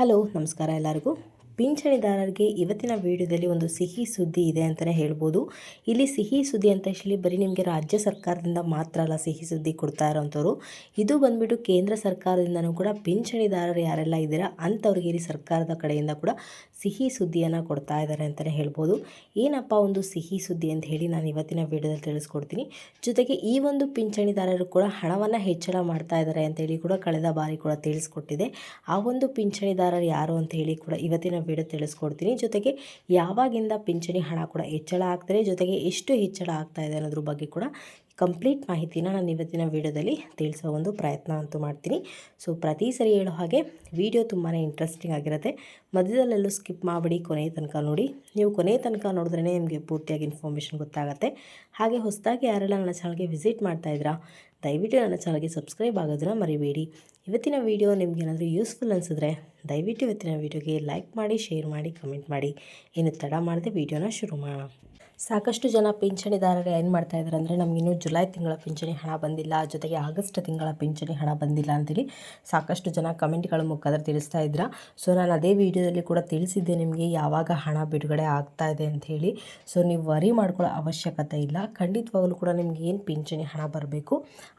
Hello, ನಮಸ್ಕಾರ ಎಲ್ಲರಿಗೂ. ಪಿಂಚಣಿದಾರರಿಗೆ ಇವತ್ತಿನ ವಿಡಿಯೋದಲ್ಲಿ ಒಂದು ಸಿಹಿ ಸುದ್ದಿ ಇದೆ ಅಂತಲೇ ಹೇಳ್ಬೋದು. ಇಲ್ಲಿ ಸಿಹಿ ಸುದ್ದಿ ಅಂತ ಹೇಳಿ ಬರೀ ನಿಮಗೆ ರಾಜ್ಯ ಸರ್ಕಾರದಿಂದ ಮಾತ್ರ ಅಲ್ಲ ಸಿಹಿ ಸುದ್ದಿ ಕೊಡ್ತಾ ಇರೋವಂಥವ್ರು ಇದು ಬಂದ್ಬಿಟ್ಟು ಕೇಂದ್ರ ಸರ್ಕಾರದಿಂದನೂ ಕೂಡ ಪಿಂಚಣಿದಾರರು ಯಾರೆಲ್ಲ ಇದ್ದೀರಾ, ಅಂಥವ್ರಿಗೆ ಇಲ್ಲಿ ಸರ್ಕಾರದ ಕಡೆಯಿಂದ ಕೂಡ ಸಿಹಿ ಸುದ್ದಿಯನ್ನು ಕೊಡ್ತಾ ಇದ್ದಾರೆ ಅಂತಲೇ ಹೇಳ್ಬೋದು. ಏನಪ್ಪ ಒಂದು ಸಿಹಿ ಸುದ್ದಿ ಅಂತ ಹೇಳಿ ನಾನು ಇವತ್ತಿನ ವಿಡಿಯೋದಲ್ಲಿ ತಿಳಿಸ್ಕೊಡ್ತೀನಿ. ಜೊತೆಗೆ ಈ ಒಂದು ಪಿಂಚಣಿದಾರರು ಕೂಡ ಹಣವನ್ನು ಹೆಚ್ಚಳ ಮಾಡ್ತಾ ಇದ್ದಾರೆ ಅಂತ ಹೇಳಿ ಕೂಡ ಕಳೆದ ಬಾರಿ ಕೂಡ ತಿಳಿಸ್ಕೊಟ್ಟಿದೆ. ಆ ಒಂದು ಪಿಂಚಣಿದಾರರು ಯಾರು ಅಂತ ಹೇಳಿ ಕೂಡ ಇವತ್ತಿನ ವಿಡಿಯೋ ತಿಳಿಸ್ಕೊಡ್ತೀನಿ. ಜೊತೆಗೆ ಯಾವಾಗಿಂದ ಪಿಂಚಣಿ ಹಣ ಕೂಡ ಹೆಚ್ಚಳ ಆಗ್ತಾರೆ ಜೊತೆಗೆ ಎಷ್ಟು ಹೆಚ್ಚಳ ಆಗ್ತಾ ಇದೆ ಅನ್ನೋದ್ರ ಬಗ್ಗೆ ಕೂಡ ಕಂಪ್ಲೀಟ್ ಮಾಹಿತಿನ ನಾನು ಇವತ್ತಿನ ವಿಡಿಯೋದಲ್ಲಿ ತಿಳಿಸೋ ಒಂದು ಪ್ರಯತ್ನ ಅಂತೂ ಮಾಡ್ತೀನಿ. ಸೊ, ಪ್ರತಿ ಸರಿ ಹೇಳೋ ಹಾಗೆ ವಿಡಿಯೋ ತುಂಬಾ ಇಂಟ್ರೆಸ್ಟಿಂಗ್ ಆಗಿರುತ್ತೆ. ಮಧ್ಯದಲ್ಲೆಲ್ಲೂ ಸ್ಕಿಪ್ ಮಾಡಿಬಿಡಿ ಕೊನೆಯ ತನಕ ನೋಡಿ. ನೀವು ಕೊನೆಯ ತನಕ ನೋಡಿದ್ರೇ ನಿಮಗೆ ಪೂರ್ತಿಯಾಗಿ ಇನ್ಫಾರ್ಮೇಷನ್ ಗೊತ್ತಾಗುತ್ತೆ. ಹಾಗೆ ಹೊಸದಾಗಿ ಯಾರೆಲ್ಲ ನನ್ನ ಚಾನಲ್ಗೆ ವಿಸಿಟ್ ಮಾಡ್ತಾಯಿದ್ರಾ ದಯವಿಟ್ಟು ನನ್ನ ಚಾನಲ್ಗೆ ಸಬ್ಸ್ಕ್ರೈಬ್ ಆಗೋದನ್ನು ಮರಿಬೇಡಿ. ಇವತ್ತಿನ ವಿಡಿಯೋ ನಿಮ್ಗೆ ಏನಾದರೂ ಯೂಸ್ಫುಲ್ ಅನಿಸಿದ್ರೆ ದಯವಿಟ್ಟು ಇವತ್ತಿನ ವಿಡಿಯೋಗೆ ಲೈಕ್ ಮಾಡಿ ಶೇರ್ ಮಾಡಿ ಕಮೆಂಟ್ ಮಾಡಿ. ಏನು ತಡ ಮಾಡದೆ ವಿಡಿಯೋನ ಶುರು ಮಾಡೋಣ. ಸಾಕಷ್ಟು ಜನ ಪಿಂಚಣಿದಾರರು ಏನು ಮಾಡ್ತಾ ಇದ್ದಾರೆ ಅಂದರೆ ನಮಗಿನ್ನೂ ಜುಲೈ ತಿಂಗಳ ಪಿಂಚಣಿ ಹಣ ಬಂದಿಲ್ಲ, ಜೊತೆಗೆ ಆಗಸ್ಟ್ ತಿಂಗಳ ಪಿಂಚಣಿ ಹಣ ಬಂದಿಲ್ಲ ಅಂತೇಳಿ ಸಾಕಷ್ಟು ಜನ ಕಮೆಂಟ್ಗಳ ಮುಖಾಂತರ ತಿಳಿಸ್ತಾ ಇದ್ರ. ಸೊ ನಾನು ಅದೇ ವಿಡಿಯೋದಲ್ಲಿ ಕೂಡ ತಿಳಿಸಿದ್ದೆ ನಿಮಗೆ ಯಾವಾಗ ಹಣ ಬಿಡುಗಡೆ ಆಗ್ತಾ ಇದೆ ಹೇಳಿ. ಸೊ ನೀವು ವರಿ ಮಾಡ್ಕೊಳ್ಳೋ ಅವಶ್ಯಕತೆ ಇಲ್ಲ. ಖಂಡಿತವಾಗಲೂ ಕೂಡ ನಿಮ್ಗೆ ಏನು ಪಿಂಚಣಿ ಹಣ ಬರಬೇಕು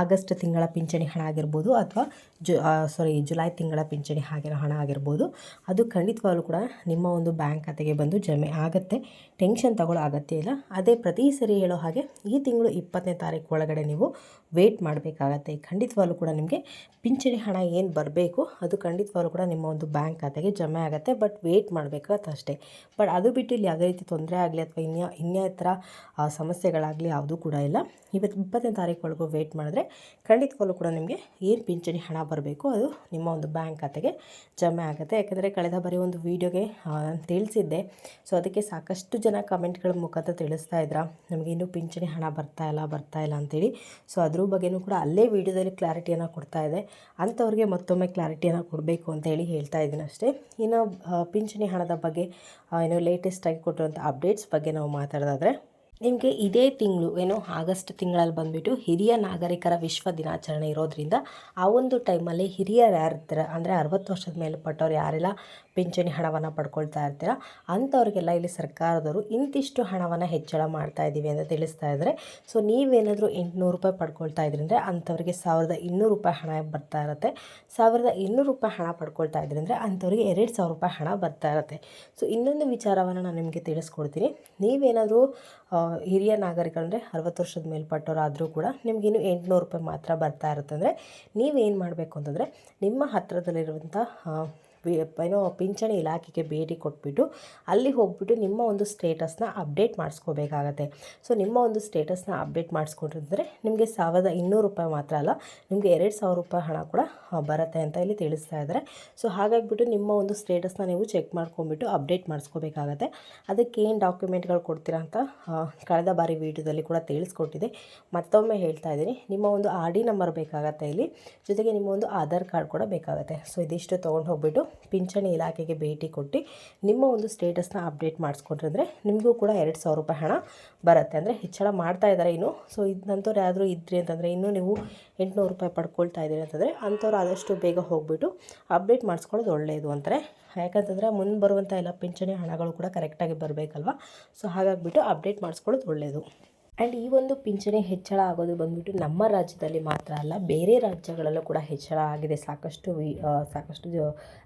ಆಗಸ್ಟ್ ತಿಂಗಳ ಪಿಂಚಣಿ ಹಣ ಆಗಿರ್ಬೋದು ಅಥವಾ ಜು ಸಾರಿ ಜುಲೈ ತಿಂಗಳ ಪಿಂಚಣಿ ಆಗಿರೋ ಹಣ ಆಗಿರ್ಬೋದು. ಅದು ಖಂಡಿತವಾಗಲೂ ಕೂಡ ನಿಮ್ಮ ಒಂದು ಬ್ಯಾಂಕ್ ಖಾತೆಗೆ ಬಂದು ಜಮೆ ಆಗುತ್ತೆ. ಟೆನ್ಷನ್ ತಗೊಳ್ಳೋ ಅಗತ್ಯ ಇಲ್ಲ. ಅದೇ ಪ್ರತಿ ಸರಿ ಹೇಳೋ ಹಾಗೆ ಈ ತಿಂಗಳು ಇಪ್ಪತ್ತನೇ ತಾರೀಕು ಒಳಗಡೆ ನೀವು ವೇಟ್ ಮಾಡಬೇಕಾಗತ್ತೆ. ಖಂಡಿತವಾಗಲೂ ಕೂಡ ನಿಮಗೆ ಪಿಂಚಣಿ ಹಣ ಏನು ಬರಬೇಕು ಅದು ಖಂಡಿತವಾಗಲೂ ಕೂಡ ನಿಮ್ಮ ಒಂದು ಬ್ಯಾಂಕ್ ಖಾತೆಗೆ ಜಮೆ ಆಗುತ್ತೆ. ಬಟ್ ವೇಟ್ ಮಾಡಬೇಕಾಗತ್ತೆ ಅಷ್ಟೇ. ಬಟ್ ಅದು ಬಿಟ್ಟು ಇಲ್ಲಿ ಯಾವುದೇ ರೀತಿ ತೊಂದರೆ ಆಗಲಿ ಅಥವಾ ಇನ್ಯಾ ಥರ ಸಮಸ್ಯೆಗಳಾಗಲಿ ಯಾವುದೂ ಕೂಡ ಇಲ್ಲ. ಇವತ್ತು ಇಪ್ಪತ್ತನೇ ತಾರೀಕು ಒಳಗೂ ವೇಟ್ ಮಾಡಿದ್ರೆ ಖಂಡಿತವಾಗ್ಲೂ ಕೂಡ ನಿಮಗೆ ಏನು ಪಿಂಚಣಿ ಹಣ ಬರಬೇಕು ಅದು ನಿಮ್ಮ ಒಂದು ಬ್ಯಾಂಕ್ ಖಾತೆಗೆ ಜಮೆ ಆಗುತ್ತೆ. ಯಾಕಂದರೆ ಕಳೆದ ಬಾರಿ ಒಂದು ವೀಡಿಯೋಗೆ ನಾನು ತಿಳಿಸಿದ್ದೆ. ಸೊ ಅದಕ್ಕೆ ಸಾಕಷ್ಟು ಜನ ಕಮೆಂಟ್ಗಳ ಮುಖಾಂತರ ತಿಳಿಸ್ತಾ ಇದ್ರ. ನಮಗೆ ಇನ್ನೂ ಪಿಂಚಣಿ ಹಣ ಬರ್ತಾ ಇಲ್ಲ ಬರ್ತಾ ಇಲ್ಲ ಅಂತೇಳಿ. ಸೊ ಅದ್ರ ಬಗ್ಗೆಯೂ ಕೂಡ ಅಲ್ಲೇ ವೀಡಿಯೋದಲ್ಲಿ ಕ್ಲಾರಿಟಿಯನ್ನು ಕೊಡ್ತಾ ಇದೆ. ಅಂಥವ್ರಿಗೆ ಮತ್ತೊಮ್ಮೆ ಕ್ಲಾರಿಟಿಯನ್ನು ಕೊಡಬೇಕು ಅಂತ ಹೇಳಿ ಹೇಳ್ತಾ ಇದ್ದೀನಿ ಅಷ್ಟೇ. ಇನ್ನು ಪಿಂಚಣಿ ಹಣದ ಬಗ್ಗೆ ಏನು ಲೇಟೆಸ್ಟಾಗಿ ಕೊಟ್ಟಿರುವಂಥ ಅಪ್ಡೇಟ್ಸ್ ಬಗ್ಗೆ ನಾವು ಮಾತಾಡೋದಾದರೆ ನಿಮಗೆ ಇದೇ ತಿಂಗಳು, ಏನು ಆಗಸ್ಟ್ ತಿಂಗಳಲ್ಲಿ ಬಂದುಬಿಟ್ಟು ಹಿರಿಯ ನಾಗರಿಕರ ವಿಶ್ವ ದಿನಾಚರಣೆ ಇರೋದ್ರಿಂದ ಆ ಒಂದು ಟೈಮಲ್ಲಿ ಹಿರಿಯರು ಯಾರಿರ್ತಾರೆ? ಅಂದರೆ ಅರವತ್ತು ವರ್ಷದ ಮೇಲ್ಪಟ್ಟವ್ರು ಯಾರೆಲ್ಲ? ಪಿಂಚಣಿ ಹಣವನ್ನು ಪಡ್ಕೊಳ್ತಾ ಇರ್ತೀರ? ಅಂಥವ್ರಿಗೆಲ್ಲ ಇಲ್ಲಿ ಸರ್ಕಾರದವರು ಇಂತಿಷ್ಟು ಹಣವನ್ನು ಹೆಚ್ಚಳ ಮಾಡ್ತಾ ಇದ್ದೀವಿ ಅಂತ ತಿಳಿಸ್ತಾ ಇದ್ದಾರೆ. ಸೊ, ನೀವೇನಾದರೂ ಎಂಟುನೂರು ರೂಪಾಯಿ ಪಡ್ಕೊಳ್ತಾ ಇದ್ರಿ ಅಂದರೆ ಅಂಥವ್ರಿಗೆ ಸಾವಿರದ ಇನ್ನೂರು ರೂಪಾಯಿ ಹಣ ಬರ್ತಾ ಇರುತ್ತೆ. ಸಾವಿರದ ಇನ್ನೂರು ರೂಪಾಯಿ ಹಣ ಪಡ್ಕೊಳ್ತಾ ಇದ್ರಿ ಅಂದರೆ ಅಂಥವ್ರಿಗೆ ಎರಡು ಸಾವಿರ ರೂಪಾಯಿ ಹಣ ಬರ್ತಾ ಇರುತ್ತೆ. ಸೊ, ಇನ್ನೊಂದು ವಿಚಾರವನ್ನು ನಾನು ನಿಮಗೆ ತಿಳಿಸ್ಕೊಡ್ತೀನಿ. ನೀವೇನಾದರೂ ಹಿರಿಯ ನಾಗರಿಕರು ಅಂದರೆ ಅರವತ್ತು ವರ್ಷದ ಮೇಲ್ಪಟ್ಟವರಾದರೂ ಕೂಡ ನಿಮಗಿನ್ನು ಎಂಟುನೂರು ರೂಪಾಯಿ ಮಾತ್ರ ಬರ್ತಾ ಇರುತ್ತೆ ಅಂದರೆ ನೀವೇನು ಮಾಡಬೇಕು ಅಂತಂದರೆ ನಿಮ್ಮ ಹತ್ತಿರದಲ್ಲಿರುವಂಥ ಏನೋ ಪಿಂಚಣಿ ಇಲಾಖೆಗೆ ಭೇಟಿ ಕೊಟ್ಬಿಟ್ಟು ಅಲ್ಲಿ ಹೋಗ್ಬಿಟ್ಟು ನಿಮ್ಮ ಒಂದು ಸ್ಟೇಟಸ್ನ ಅಪ್ಡೇಟ್ ಮಾಡಿಸ್ಕೋಬೇಕಾಗತ್ತೆ. ಸೊ, ನಿಮ್ಮ ಒಂದು ಸ್ಟೇಟಸ್ನ ಅಪ್ಡೇಟ್ ಮಾಡಿಸ್ಕೊಂಡಿದ್ರೆ ನಿಮಗೆ ಸಾವಿರದ ಇನ್ನೂರು ರೂಪಾಯಿ ಮಾತ್ರ ಅಲ್ಲ, ನಿಮಗೆ ಎರಡು ಸಾವಿರ ರೂಪಾಯಿ ಹಣ ಕೂಡ ಬರುತ್ತೆ ಅಂತ ಇಲ್ಲಿ ತಿಳಿಸ್ತಾ ಇದ್ದಾರೆ. ಸೊ, ಹಾಗಾಗಿಬಿಟ್ಟು ನಿಮ್ಮ ಒಂದು ಸ್ಟೇಟಸ್ನ ನೀವು ಚೆಕ್ ಮಾಡ್ಕೊಂಬಿಟ್ಟು ಅಪ್ಡೇಟ್ ಮಾಡಿಸ್ಕೋಬೇಕಾಗತ್ತೆ. ಅದಕ್ಕೆ ಏನು ಡಾಕ್ಯುಮೆಂಟ್ಗಳು ಕೊಡ್ತೀರಾ ಅಂತ ಕಳೆದ ಬಾರಿ ವೀಡಿಯೋದಲ್ಲಿ ಕೂಡ ತಿಳಿಸ್ಕೊಟ್ಟಿದೆ. ಮತ್ತೊಮ್ಮೆ ಹೇಳ್ತಾ ಇದ್ದೀನಿ, ನಿಮ್ಮ ಒಂದು ಆರ್ ಡಿ ನಂಬರ್ ಬೇಕಾಗತ್ತೆ ಇಲ್ಲಿ. ಜೊತೆಗೆ ನಿಮ್ಮ ಒಂದು ಆಧಾರ್ ಕಾರ್ಡ್ ಕೂಡ ಬೇಕಾಗುತ್ತೆ. ಸೊ, ಇದಿಷ್ಟು ತೊಗೊಂಡು ಹೋಗ್ಬಿಟ್ಟು ಪಿಂಚಣಿ ಇಲಾಖೆಗೆ ಭೇಟಿ ಕೊಟ್ಟು ನಿಮ್ಮ ಒಂದು ಸ್ಟೇಟಸ್ನ ಅಪ್ಡೇಟ್ ಮಾಡಿಸ್ಕೊಂಡ್ರೆ ನಿಮಗೂ ಕೂಡ ಎರಡು ಸಾವಿರ ರೂಪಾಯಿ ಹಣ ಬರುತ್ತೆ. ಅಂದರೆ ಹೆಚ್ಚಳ ಮಾಡ್ತಾ ಇದ್ದಾರೆ ಇನ್ನು. ಸೊ ಇದಂಥವ್ರು ಯಾರಾದರೂ ಇದ್ರಿ ಅಂತಂದರೆ ಇನ್ನೂ ನೀವು ಎಂಟುನೂರು ರೂಪಾಯಿ ಪಡ್ಕೊಳ್ತಾ ಇದ್ದೀರಿ ಅಂತಂದರೆ ಅಂಥವ್ರು ಆದಷ್ಟು ಬೇಗ ಹೋಗಿಬಿಟ್ಟು ಅಪ್ಡೇಟ್ ಮಾಡಿಸ್ಕೊಳ್ಳೋದು ಒಳ್ಳೆಯದು ಅಂತಾರೆ. ಯಾಕಂತಂದರೆ ಮುಂದೆ ಬರುವಂಥ ಎಲ್ಲ ಪಿಂಚಣಿ ಹಣಗಳು ಕೂಡ ಕರೆಕ್ಟಾಗಿ ಬರಬೇಕಲ್ವ? ಸೊ ಹಾಗಾಗಿಬಿಟ್ಟು ಅಪ್ಡೇಟ್ ಮಾಡಿಸ್ಕೊಳ್ಳೋದು ಒಳ್ಳೆಯದು ಆ್ಯಂಡ್ ಈ ಒಂದು ಪಿಂಚಣಿ ಹೆಚ್ಚಳ ಆಗೋದು ಬಂದ್ಬಿಟ್ಟು ನಮ್ಮ ರಾಜ್ಯದಲ್ಲಿ ಮಾತ್ರ ಅಲ್ಲ, ಬೇರೆ ರಾಜ್ಯಗಳಲ್ಲೂ ಕೂಡ ಹೆಚ್ಚಳ ಆಗಿದೆ. ಸಾಕಷ್ಟು ವಿ ಸಾಕಷ್ಟು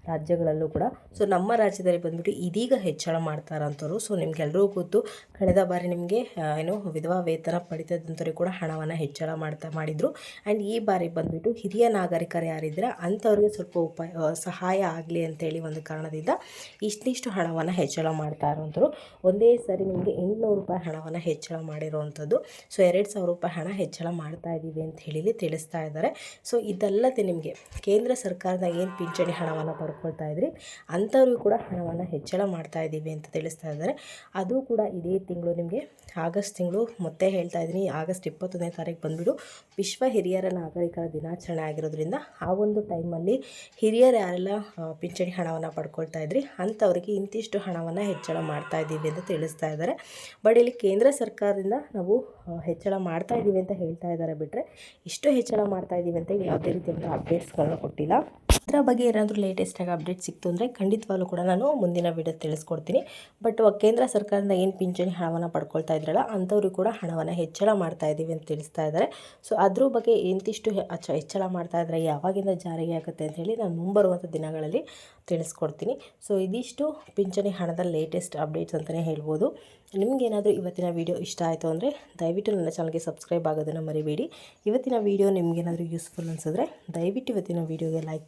ರಾಜ್ಯಗಳಲ್ಲೂ ಕೂಡ. ಸೊ ನಮ್ಮ ರಾಜ್ಯದಲ್ಲಿ ಬಂದ್ಬಿಟ್ಟು ಇದೀಗ ಹೆಚ್ಚಳ ಮಾಡ್ತಾರಂಥವ್ರು ಸೊ ನಿಮ್ಗೆಲ್ರಿಗೂ ಗೊತ್ತು, ಕಳೆದ ಬಾರಿ ನಿಮಗೆ ಏನು ವಿಧವಾ ವೇತನ ಪಡಿತದಂಥವ್ರಿಗೆ ಕೂಡ ಹಣವನ್ನು ಹೆಚ್ಚಳ ಮಾಡ್ತಾ ಮಾಡಿದರು. ಆ್ಯಂಡ್ ಈ ಬಾರಿ ಬಂದ್ಬಿಟ್ಟು ಹಿರಿಯ ನಾಗರಿಕರು ಯಾರಿದ್ರೆ ಅಂಥವ್ರಿಗೆ ಸ್ವಲ್ಪ ಉಪಾಯ ಸಹಾಯ ಆಗಲಿ ಅಂತೇಳಿ ಒಂದು ಕಾರಣದಿಂದ ಇಷ್ಟಿಷ್ಟು ಹಣವನ್ನು ಹೆಚ್ಚಳ ಮಾಡ್ತಾ ಇರೋಂಥವ್ರು ಒಂದೇ ಸರಿ ನಿಮಗೆ ಎಂಟುನೂರು ರೂಪಾಯಿ ಹಣವನ್ನು ಹೆಚ್ಚಳ ಮಾಡಿರೋವಂಥದ್ದು ಸೊ ಎರಡು ಸಾವಿರ ರೂಪಾಯಿ ಹಣ ಹೆಚ್ಚಳ ಮಾಡ್ತಾ ಇದ್ದೀವಿ ಅಂತ ಹೇಳಿ ತಿಳಿಸ್ತಾ ಇದ್ದಾರೆ. ಸೊ ಇದಲ್ಲದೆ ನಿಮಗೆ ಕೇಂದ್ರ ಸರ್ಕಾರದ ಏನು ಪಿಂಚಣಿ ಹಣವನ್ನು ಪಡ್ಕೊಳ್ತಾ ಇದ್ರಿ, ಅಂಥವ್ರಿಗೂ ಕೂಡ ಹಣವನ್ನು ಹೆಚ್ಚಳ ಮಾಡ್ತಾ ಇದ್ದೀವಿ ಅಂತ ತಿಳಿಸ್ತಾ ಇದ್ದಾರೆ. ಅದು ಕೂಡ ಇದೇ ತಿಂಗಳು ನಿಮಗೆ ಆಗಸ್ಟ್ ತಿಂಗಳು ಮತ್ತೆ ಹೇಳ್ತಾ ಇದ್ದೀನಿ ಆಗಸ್ಟ್ ಇಪ್ಪತ್ತೊಂದನೇ ತಾರೀಕು ಬಂದುಬಿಟ್ಟು ವಿಶ್ವ ಹಿರಿಯರ ನಾಗರಿಕರ ದಿನಾಚರಣೆ ಆಗಿರೋದ್ರಿಂದ ಆ ಒಂದು ಟೈಮಲ್ಲಿ ಹಿರಿಯರು ಯಾರೆಲ್ಲ ಪಿಂಚಣಿ ಹಣವನ್ನು ಪಡ್ಕೊಳ್ತಾ ಇದ್ರಿ, ಅಂಥವ್ರಿಗೆ ಇಂತಿಷ್ಟು ಹಣವನ್ನು ಹೆಚ್ಚಳ ಮಾಡ್ತಾ ಇದ್ದೀವಿ ಅಂತ ತಿಳಿಸ್ತಾ ಇದ್ದಾರೆ. ಬಟ್ ಇಲ್ಲಿ ಕೇಂದ್ರ ಸರ್ಕಾರದಿಂದ ಹೆಚ್ಚಳ ಮಾಡ್ತಾ ಇದ್ದೀವಿ ಅಂತ ಹೇಳ್ತಾ ಇದ್ದಾರೆ ಬಿಟ್ಟರೆ ಇಷ್ಟು ಹೆಚ್ಚಳ ಮಾಡ್ತಾ ಇದ್ದೀವಿ ಅಂತ ಯಾವುದೇ ರೀತಿಯಾದ ಅಪ್ಡೇಟ್ಸ್ಗಳನ್ನ ಕೊಟ್ಟಿಲ್ಲ. ಇದರ ಬಗ್ಗೆ ಏನಾದರೂ ಲೇಟೆಸ್ಟಾಗಿ ಅಪ್ಡೇಟ್ ಸಿಕ್ತು ಅಂದರೆ ಖಂಡಿತವಾಗ್ಲೂ ಕೂಡ ನಾನು ಮುಂದಿನ ವಿಡಿಯೋ ತಿಳಿಸ್ಕೊಡ್ತೀನಿ. ಬಟ್ ಕೇಂದ್ರ ಸರ್ಕಾರದಿಂದ ಏನು ಪಿಂಚಣಿ ಹಣವನ್ನು ಪಡ್ಕೊಳ್ತಾ ಇದ್ರಲ್ಲ ಅಂಥವ್ರಿಗೆ ಕೂಡ ಹಣವನ್ನು ಹೆಚ್ಚಳ ಮಾಡ್ತಾ ಇದ್ದೀವಿ ಅಂತ ತಿಳಿಸ್ತಾ ಇದ್ದಾರೆ ಸೊ ಅದ್ರ ಬಗ್ಗೆ ಎಂತಿಷ್ಟು ಹೆಚ್ಚಳ ಮಾಡ್ತಾ ಇದ್ದಾರೆ ಯಾವಾಗಿಂದ ಜಾರಿಗೆ ಆಗುತ್ತೆ ಅಂತ ಹೇಳಿ ನಾನು ಮುಂಬರುವಂಥ ದಿನಗಳಲ್ಲಿ ತಿಳಿಸ್ಕೊಡ್ತೀನಿ. ಸೊ ಇದಿಷ್ಟು ಪಿಂಚಣಿ ಹಣದ ಲೇಟೆಸ್ಟ್ ಅಪ್ಡೇಟ್ಸ್ ಅಂತಲೇ ಹೇಳ್ಬೋದು. ನಿಮಗೇನಾದರೂ ಇವತ್ತಿನ ವೀಡಿಯೋ ಇಷ್ಟ ಆಯಿತು ಅಂದರೆ ದಯವಿಟ್ಟು ನನ್ನ ಚಾನಲ್ಗೆ ಸಬ್ಸ್ಕ್ರೈಬ್ ಆಗೋದನ್ನು ಮರಿಬೇಡಿ. ಇವತ್ತಿನ ವೀಡಿಯೋ ನಿಮಗೇನಾದರೂ ಯೂಸ್ಫುಲ್ ಅನಿಸಿದ್ರೆ ದಯವಿಟ್ಟು ಇವತ್ತಿನ ವೀಡಿಯೋಗೆ ಲೈಕ್